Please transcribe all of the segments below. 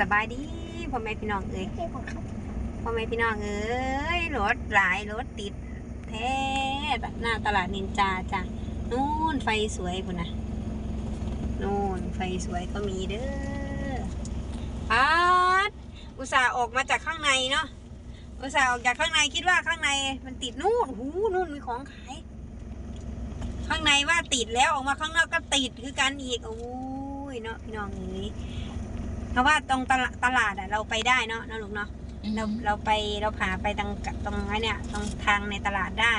สบายดีพ่อแม่พี่น้องเอ้ยพ่อแม่พี่น้องเอ้ยรถหลายรถติดแท้หน้าตลาดนินจาจ้ะนู่นไฟสวยคุณนะนู่นไฟสวยก็มีเด้ออาดอุตส่าห์ออกมาจากข้างในเนาะอุตส่าห์ออกจากข้างในคิดว่าข้างในมันติดนู่นหูนู่นมีของขายข้างในว่าติดแล้วออกมาข้างนอกก็ติดคือกันอีกโอ้ยเนาะพี่น้องเอ้ย เพราะว่าตรงตลาดตลาดอะเราไปได้เนาะเนาะลูกเนาะเราเราไปเราผ่าไปตรงตรงไอ้เนี่ยตรงทางในตลาดได้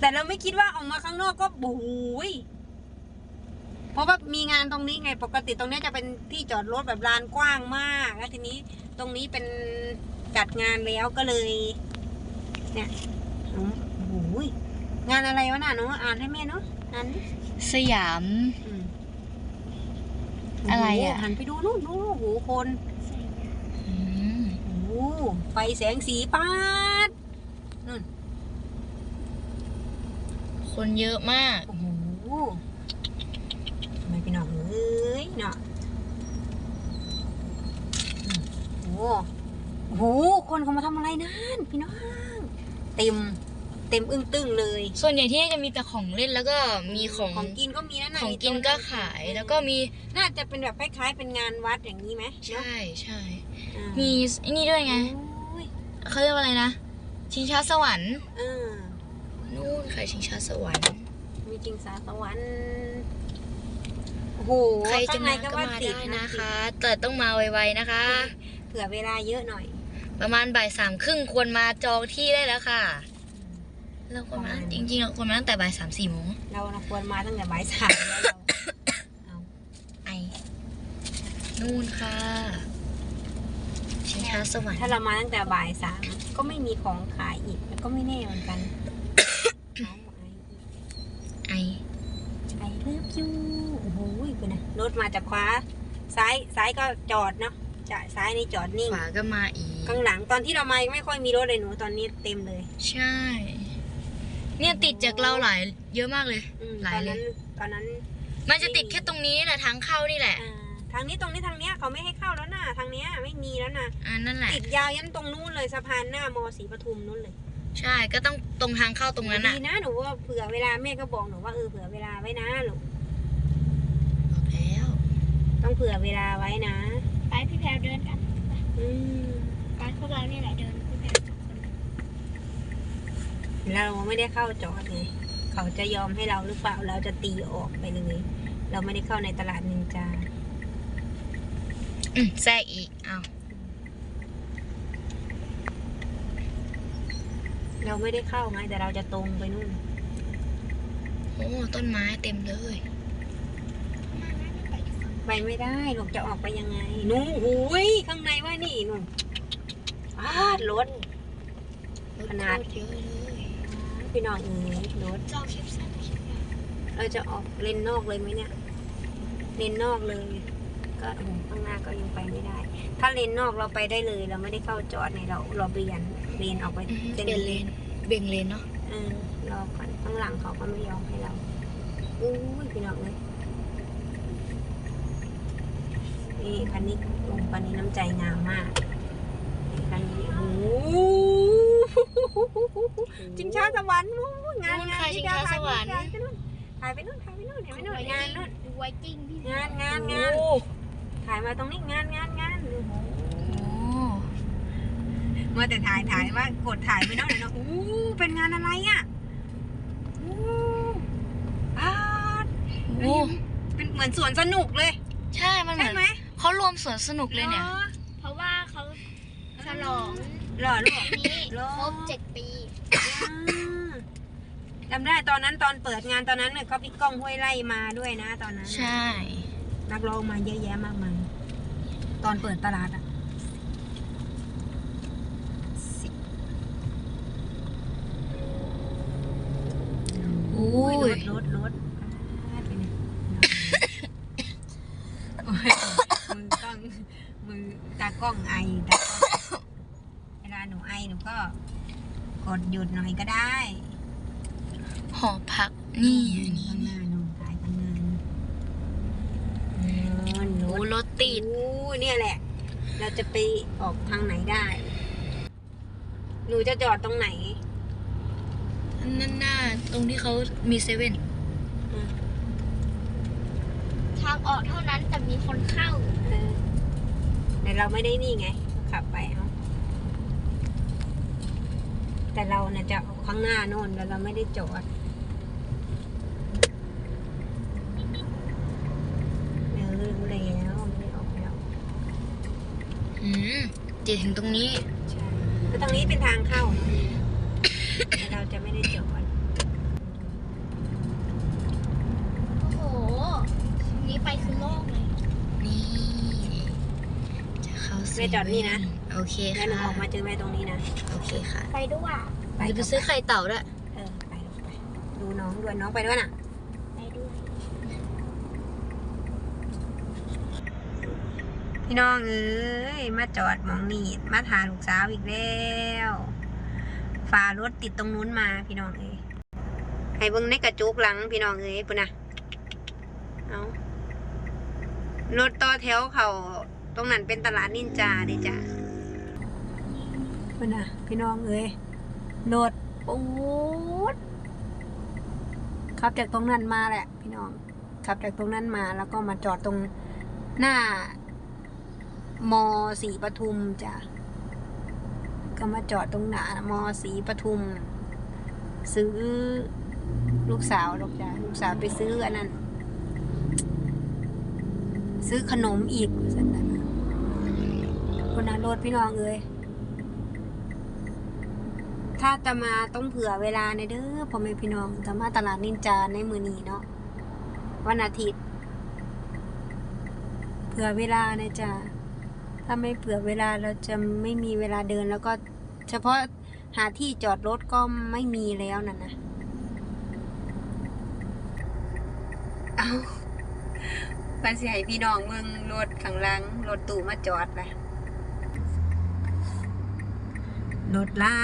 แต่เราไม่คิดว่าออกมาข้างนอกก็บูยเพราะว่ามีงานตรงนี้ไงปกติตรงเนี้ยจะเป็นที่จอดรถแบบลานกว้างมาก แล้วทีนี้ตรงนี้เป็นจัดงานแล้วก็เลย เนี่ยโอ้โหยงานอะไรวะน่ะหนูอ่านให้แม่เนาะอ่านดิสยาม อืมอะไรอะโโหหันไปดูนู่นนู่นโอ้โหคนอืมโอ้โหไฟแสงสีปาดนู่นคนเยอะมาก โอ้โหทำไมพี่น้องเอ้ยเนาะอืมโอ้โหโอ้โหคนเขามาทำอะไรนั่นพี่น้องเต็ม เต็มอึ้งตึ้งเลย ส่วนใหญ่ที่นี่จะมีแต่ของเล่นแล้วก็มีของของกินก็มีนะะของมีกินโต๊ะก็ขายแล้วก็มีน่าจะเป็นแบบคล้ายๆเป็นงานวัดอย่างนี้ไหมเนอะใช่ใช่อ่ามีไอ้นี่ด้วยไงโอ้ยเขาเรียกว่าอะไรนะชิงช้าสวรรค์อ่านู่นขายชิงช้าสวรรค์ มีจริงสาสวรรค์โอ้โหใครจะข้งในมาก็ว่มาติได้นะนะคะ แต่ต้องมาไวๆนะคะ เผื่อเวลาเยอะหน่อยประมาณบ่ายสามครึ่งควรมาจองที่ได้แล้วค่ะ เราควรมาประมาณจริงๆเราควรมาตั้งแต่บ่ายสามสี่โมงเราเราควรมาตั้งแต่บ่ายสามแล้วเราเอาไอนู่นค่ะชิงช้าสวรรค์ถ้าเรามาตั้งแต่บ่ายสามก็ไม่มีของขายอีกแล้วก็ไม่แน่เหมือนกันเอาไอไอไอเลิฟยูโอ้โหคุณนะรถมาจากขวาซ้ายซ้ายก็จอดเนาะจะซ้ายนี่จอดนิ่งขวาก็มาอีกข้างหลังตอนที่เรามายังไม่ค่อยมีรถเลยหนูตอนนี้เต็มเลย ใช่ เนี่ยติดจากเราหลายเยอะมากเลย อืมหลาตยอนเลยนั้นตอนนั้น มันจะติดแค่ตรงนี้แหละทางเข้านี่แหละอ่าทางนี้ตรงนี้ทางเนี้ยเขาไม่ให้เข้าแล้วนะทางเนี้ยไม่มีแล้วนะอ่านั่นแหละ ติดยาวยันตรงนู้นเลยสะพานหน้ามอศรีปทุมนู้นเลยใช่ก็ต้องตรงทางเข้าตรงนั้นอะดีนะหนูว่าเผื่อเวลาแม่ก็บอกหนูว่าเออเผื่อเวลาไว้นะหนูบอกแล้วต้องเผื่อเวลาไว้นะ ไปพี่แพรวเดินกันอืมไปพวกเราเนี่ยแหละเดินพี่แพรวสองคน เราไม่ได้เข้าจอดเลย เขาจะยอมให้เราหรือเปล่า เราจะตีออกไปเลย เราไม่ได้เข้าในตลาดนินจาอืมแทรกอีกอ้าวเราไม่ได้เข้าไงแต่เราจะตรงไปนู่น โอ้ ต้นไม้เต็มเลยมานะนี่ไปอีกฝั่งไปไม่ได้หรอกจะออกไปยังไงนู่นหูยข้างในว่านี่นู่นอ้ารถรถขนาดโคตรเยอะเลย พี่น้องเอ๋ยรถจองคลิปสั้นคลิปยาวเราจะออกเลนนอกเลยไหมเนี่ย เลนนอกเลย ก็โอ้โหข้างหน้าก็ยังไปไม่ได้ ถ้าเลนนอกเราไปได้เลย เราไม่ได้เข้าจอดเนี่ยเราเราเบียนเบียนออกไปอือฮึส้เปลี่ยนเลนเบี่ยงเลนเนาะเออรอก่อนข้างหลังเขาก็ไม่ยอมให้เราอู้ยพี่น้องเลยนี่คันนี้ลงคันนี้น้ำใจงามมากนี่คันนี้โอ้โห จิงช้าสวรรค์โอ้ยงานนู่นงานค่ะชิงช้าสวรรค์ ถ่ายไปนู่นถ่ายไปนู่นถ่ายไปนู่นเห็นไหมนู่นงานนู่นดูไวกิ้งพี่แพรวงานงานโอ้งานถ่ายมาตรงนี้งานงานงานโอ้โหโอ้เมื่อแต่ถ่ายถ่ายว่ากดถ่ายไปเนาะเดี๋ยวเนาะอู้เป็นงานอะไรอะอู้อาดโอ้เป็นเหมือนสวนสนุกเลย ใช่มันเหมืใช่อนไหมเขารวมสวนสนุกเลยเนี่ยหรอเพราะว่าเขาฉลอง หรอลูกนี้เหรอครบเจ็ดปีอ่าจำได้ตอนนั้นตอนเปิดงานตอนนั้นเนี่ยเขาพี่ก้องห้วยไล่มาด้วยนะ ตอนนั้น ใช่ นักร้องมาเยอะแยะมากมายตอนเปิดตลาดอะสิโอ้อุ้ยรยถรถรถอ่าไปเนี่ยโอ้ยมือกล้องมือตากล้องไอตากล้องเวลา หนูไอหนูก็กดหยุดหน่อยก็ได้ หอพักนี่อันนี้ข้างหน้าหนูถ่ายข้างหน้านู่นโอ้รถติด โอ้ยเนี่ยแหละ เราจะไปออกทางไหนได้ หนูจะจอดตรงไหน นั่นหน้าตรงที่เขามีเซเว่นทางออกเท่านั้นแต่มีคนเข้า เออแต่เราไม่ได้นี่ไง ขับไปเอา แต่เราน่ะจะออกข้างหน้าโน่นแล้วเราไม่ได้จอดเออรู้แล้วไม่ได้ออกแล้วอืมเจถึงตรงนี้ ใช่คือตรงนี้เป็นทางเข้าเนอะแต่เราจะไม่ได้จอดโอ้โหทีนี้ไปคือโล่งเลย นี่ จะเข้าเซไม่จอดนี่นะโอเคแล้วหนูค่ะ ออกมาเจอแม่ตรงนี้นะโอเคค่ะ ไปด้วยไปจะไปซื้อไข่เต่าด้วย เออไปไปดูน้องด้วยน้องไปด้วยน่ะ ไปด้วยพี่น้องเอ้ยมาจอดหมองนี่มาทาลูกสาวอีกแล้วฝ่ารถติดตรงนู้นมาพี่น้องเอ้ยให้เบิ่งในกระจกหลังพี่น้องเอ้ยปุ่นนะเอารถต่อแถวเขาตรงนั้นเป็นตลาดนินจาเด้จ้ะ ปุ่นนะพี่น้องเอ้ยรถปูดขับจากตรงนั้นมาแหละ พี่น้องขับจากตรงนั้นมาแล้วก็มาจอดตรงหน้ามสีปทุมจ้ะก็มาจอดตรงหน้ามสีปทุม ซื้อลูกสาวหรอกจ้ะลูกสาวไปซื้ออันนั้น ซื้อขนมอีกสันนะคนนั้นรถพี่น้องเอ้ย ถ้าจะมาต้องเผื่อเวลาในเด้อพ่อแม่พี่น้องจะมาตลาดนินจาในมือนีเนาะวันอาทิตย์ เผื่อเวลานะจ๊ะถ้าไม่เผื่อเวลาเราจะไม่มีเวลาเดิน แล้วก็เฉพาะหาที่จอดรถก็ไม่มีแล้วน่ะนะเอาไปสิให้พี่น้องเมืองรถข้างหลังรถตู้มาจอดไปรถหลา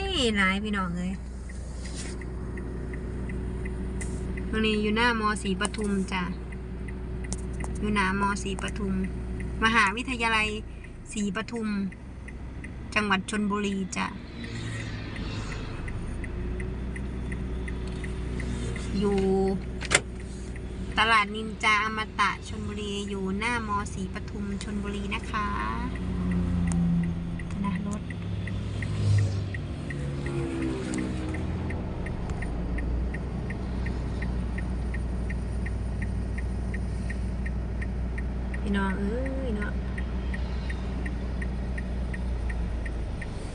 ย หลายพี่น้องเลยตรงนี้อยู่หน้ามสีปทุมจ้ะ อยู่หน้ามสีปทุม มหาวิทยาลัยศรีปทุม จังหวัดชนบุรีจ้ะ อยู่ตลาดนินจาอมตะชนบุรีอยู่หน้ามอศรีปทุมชนบุรีนะคะ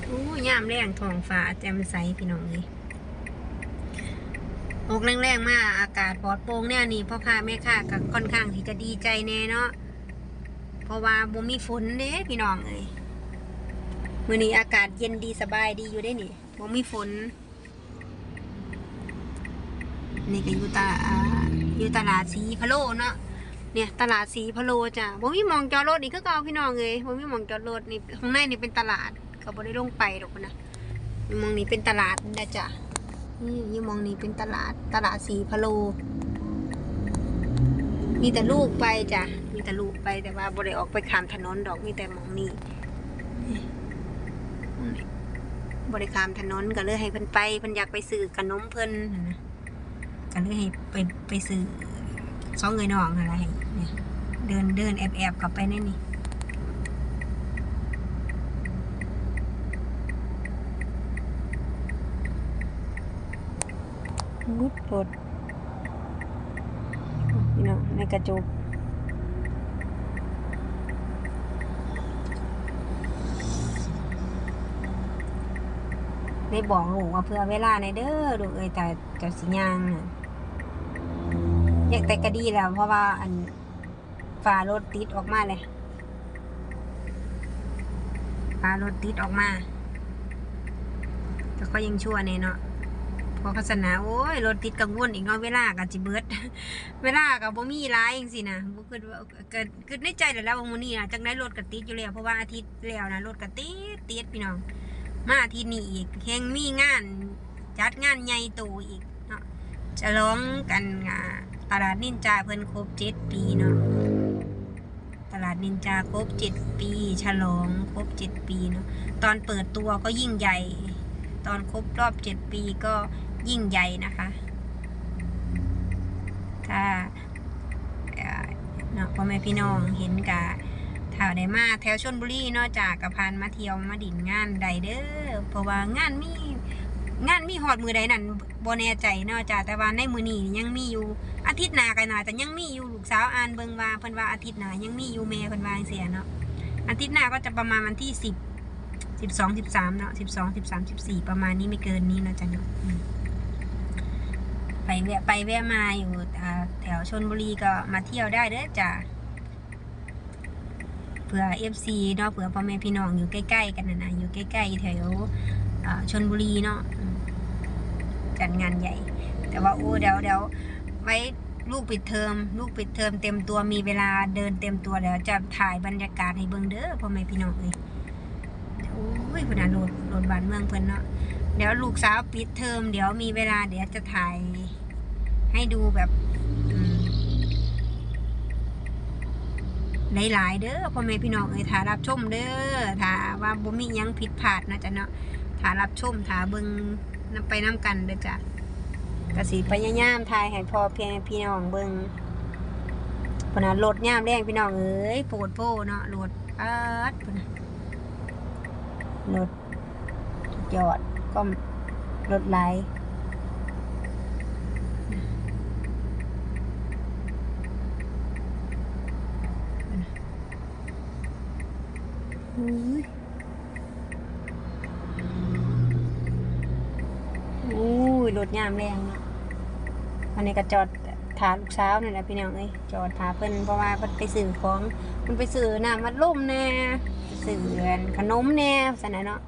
โอ้ยยามแรงท้องฟ้าแจ่มใสพี่น้องเอ้ยอกแรงๆมากอากาศปลอดโปร่งเนี่ยนี่พ่อค้าแม่ค้าก็ค่อนข้างที่จะดีใจแน่เนาะเพราะว่าบ่มีฝนเด้พี่น้องเอ้ยมื้อนี้อากาศเย็นดีสบายดีอยู่ได้นี่บ่มีฝน นี่ก็อยู่ตาอยู่ตลาดสีพะโลเนาะเนี่ยตลาดสีพะโลจ้ะบ่มีมองจอดรถอีกก็เก่าพี่น้องเลยบ่มีมองจอดรถนี่ข้างในนี่เป็นตลาด เขาบ่ได้ลงไปหรอกนะหมองนี้เป็นตลาดนะจ้ะนี่ยี่มองนี้เป็นตลาดตลาดสีพะโล มีแต่ลูกไปจ้ะมีแต่ลูกไปแต่ว่าบ่ได้ออกไปข้ามถนนดอกมีแต่มองนี้บ่ได้ขามถนนก็เลยให้เพิ่นไปเพิ่นอยากไปซื้อขนมเพิ่นนะก็เลยให้ไปไปซื้อสองเงยน้องอะไรเดินเดินแอบแอบๆกลับไปนี่นี่ มุดรถพี่น้องในกระจกได้บอกลูกว่าเพื่อเวลาในเด้อลูกเอ้ยแต่จะสิยางน่ะอยากแต่ก็ดีแล้ว เพราะว่าอันฝารถติดออกมาเลยฝารถติดออกมาแต่ก็ยังชั่วเนี่ยเนาะ พอโฆษณาโอ้ยรถติดกังวลอีกเนาะเวลากับจิเบิดเวลากับบ่มีร้ายจังสินะบ่คิดว่เกิดคิดในใจแล้วว่ามื้อนี้นะจังได้รถก็ติดอยู่แล้วเพราะว่าอาทิตย์แล้วนะรถก็ติดติดพี่น้อง มาอาทิตย์นี้อีกแฮงมีงาน จัดงานใหญ่โตอีกเนาะจะร้องกันอ่าตลาดนินจาเพิ่นครบเจ็ดปีเนาะตลาดนินจาครบเจ็ดปี ฉลองครบเจ็ดปีเนาะตอนเปิดตัวก็ยิ่งใหญ่ ตอนครบรอบเจ็ดปีก็ ยิ่งใหญ่นะคะ ถ้าเนาะพ่อแม่พี่น้องเห็นกะถ้าได้มาแถวชนบุรีเนอกจากกะพานมาเที่ยวมาดินงานใดเด้อเพราะว่างานมีงานมีหอดมือใดนั่นบ่แน่ใจเนอกจากแต่ว่าในมือนี้ยังมีอยู่อาทิตย์หน้ากันน่าจะยังมีอยู่ลูกสาวอ่านเบิงว่าเพิ่นว่าอาทิตย์หน้ายังมีอยู่แม่เพิ่นว่าจังซี่เนาะอาทิตย์หน้าก็จะประมาณวันที่สิบสิบสองสิบสามเนาะสิบสองสิบสามสิบสี่ประมาณนี้ไม่เกินนี้นะจ้ะเนาะ ไปแวะไปแวะมาอยู่แถวชนบุรีก็มาเที่ยวได้เด้อจ้ะเผื่อเอฟซีเนาะเผื่อพ่อแม่พี่น้องอยู่ใกล้ๆกันนะนะอยู่ใกล้ๆแถวชนบุรีเนาะจัดงานใหญ่ แต่ว่าโอ้เดี๋ยวเดี๋ยวไว้ลูกปิดเทอม ลูกปิดเทอมเต็มตัวมีเวลาเดินเต็มตัวแล้วจะถ่ายบรรยากาศให้เบิ่งเด้อพ่อแม่พี่น้องเอ้ยโอ้ยคุณน่ะโหลดโหลดบานเมืองเพิ่นเนาะเดี๋ยวลูกสาวปิดเทอมเดี๋ยวมีเวลาเดี๋ยวจะถ่าย ให้ดูแบบหลายๆเด้อพ่อแม่พี่น้องเอ้ยถ้ารับชมเด้อถ้าว่าบ่มียังผิดพลาดนะจ๊ะเนาะถ้ารับชมถ้าเบิ่งนํไปนํกันเด้อจ้ะก็สิพยายามถ่ายให้พ่อเพียงพี่น้องเบิ่งปนน่ะรถยามแรงพี่น้องเอ้ยโปวดโพเนาะรถปัดปนน่ะรถสุดยอดก็ลดไล ค์อุ้ยอุ้ยรถยามแรงเนาะวันนี้ก็จอดถาลูกสาวนี่แหละพี่น้องเอ้ยจอดถาเพิ่นเพราะว่าเพิ่นไปซื้อของ มันไปซื้อน้ำมัดลมแน่ซื้อขนมแน่สนะเนาะ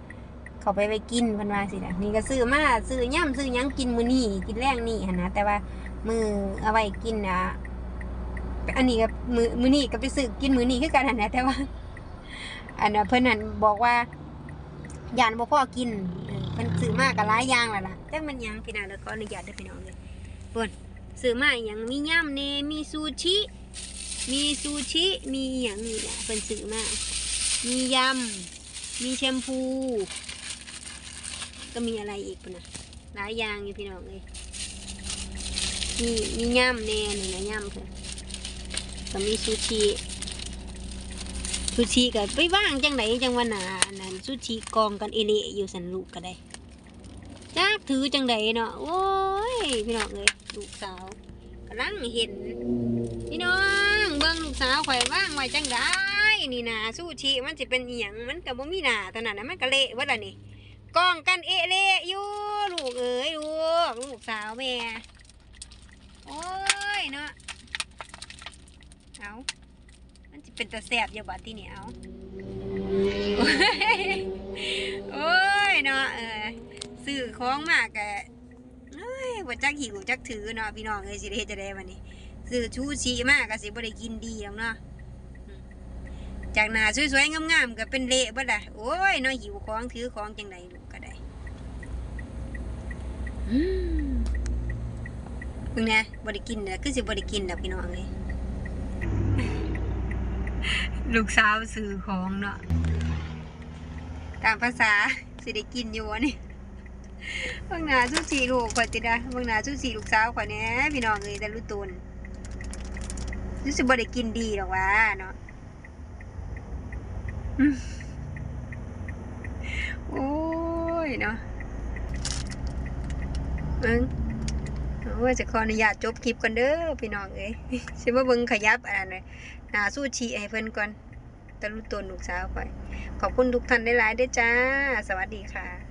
เขาไปไปกินพันวาสินะนี่ก็ซื้อมาซื้อย่ำซื้อยังกินมือนี้กินแรงนี่หันนะแต่ว่ามือเอาไว้กินนะอันนี้ก็มือมือนี้ก็ไปซื้อกินมือนี้คือกันหันนะแต่ว่า อันน่ะเพิ่นนั่นบอกว่ายานบ่พอกินเออเพิ่นซื้อมาก็หลายอย่างแล้วล่ะแต่มันยังพี่น้องแล้วก็อนุญาตเด้อพี่น้องเลยเพิ่นซื้อมาอหยังมีย่ำแน่มีซูชิ มีซูชิ มีหยังนี่แหละเพิ่นซื้อมามียำ มีแชมพู ก็มีอะไรอีกปะนะหลายอย่างอยู่พี่น้องเลยมีมีย่ำแน่หนึ่นะย่ำเถอะก็มีซูชิ ซูชิก็ไปว่างจังไหนจังวันหนาอันนั้นซูชิกองกันเอเละอยู่สันลูกก็ได้จักถือจังไดเนาะโอ้ยพี่น้องเลยลูกสาวกำลังเห็น พี่น้องเบิ่งลูกสาวข่อยว่างไว้จังได้นี่นะซูชิมันสิเป็นอีหยังมันก็บ่มีหนาตอนนั้นนะมันก็เละเบิดล่ะนี่กองกันเอะเละอยู่ลูกเอ้ยลูกลูกสาวแม่โอ้ยเนาะเอา เป็นตะแสบอยู่บัดที่นี่เอาโอ้ยโอ้ยเนาะเออซื้อของมากะเอ้ยบ่จักหิวจักถือเนาะพี่น้องเอ้ยสิได้เฮ็ดจะได้บัดนี้ซื้อชูชีมากก็สิบ่ได้กินดีหรอกเนาะจากหน้าสวยๆงามๆก็เป็นเละบิดล่ะโอ้ยเนาะหิวของถือของจังไดลูกก็ได้อืมเพิ่งนะบ่ได้กินเด้อคือสิบ่ได้กินดอกพี่น้องเอ้ย ลูกสาวซื้อของเนาะตามภาษาสิได้กินอยู่วะนี่บิ่งนาสุสีลูกข่อยติดอะบิ่งนาสุสีลูกสาวข่อยแน่พี่น้องเอ้ยแต่รู้ตนรู้สึกบ่ได้กินดีหรอกวะเนาะโอ้ยเนาะเอิงโอ้ยจะขออนุญาตจบคลิปกันเด้อพี่น้องเอ้ยสิมาเบิ่งขยับอันนั้นน่ะ หาสู้ชีให้เพิ่นก่อนตะลุตนลูกสาวไปขอบคุณทุกท่านได้หลายได้จ้า สวัสดีค่ะ